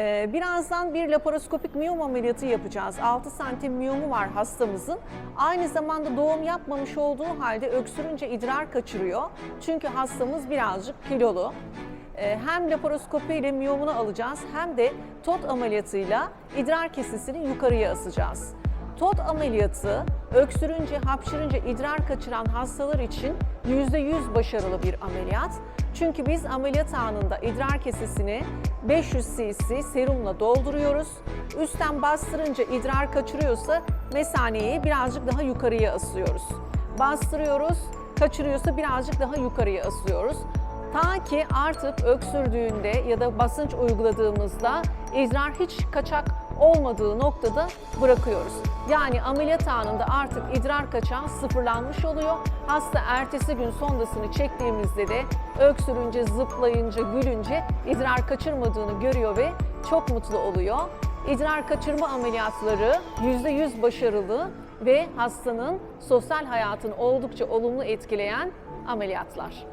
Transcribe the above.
Ee, birazdan bir laparoskopik miyom ameliyatı yapacağız. 6 santim miyomu var hastamızın. Aynı zamanda doğum yapmamış olduğu halde öksürünce idrar kaçırıyor. Çünkü hastamız birazcık kilolu. Ee, hem laparoskopi ile miyomunu alacağız hem de TOT ameliyatıyla idrar kesesini yukarıya asacağız. TOT ameliyatı öksürünce, hapşırınca idrar kaçıran hastalar için %100 başarılı bir ameliyat. Çünkü biz ameliyat anında idrar kesesini 500 cc serumla dolduruyoruz. Üstten bastırınca idrar kaçırıyorsa mesaneyi birazcık daha yukarıya asıyoruz. Bastırıyoruz, kaçırıyorsa birazcık daha yukarıya asıyoruz. Ta ki artık öksürdüğünde ya da basınç uyguladığımızda idrar hiç kaçak olmadığı noktada bırakıyoruz. Yani ameliyat anında artık idrar kaçağı sıfırlanmış oluyor. Hasta ertesi gün sondasını çektiğimizde de öksürünce, zıplayınca, gülünce idrar kaçırmadığını görüyor ve çok mutlu oluyor. İdrar kaçırma ameliyatları %100 başarılı ve hastanın sosyal hayatını oldukça olumlu etkileyen ameliyatlar.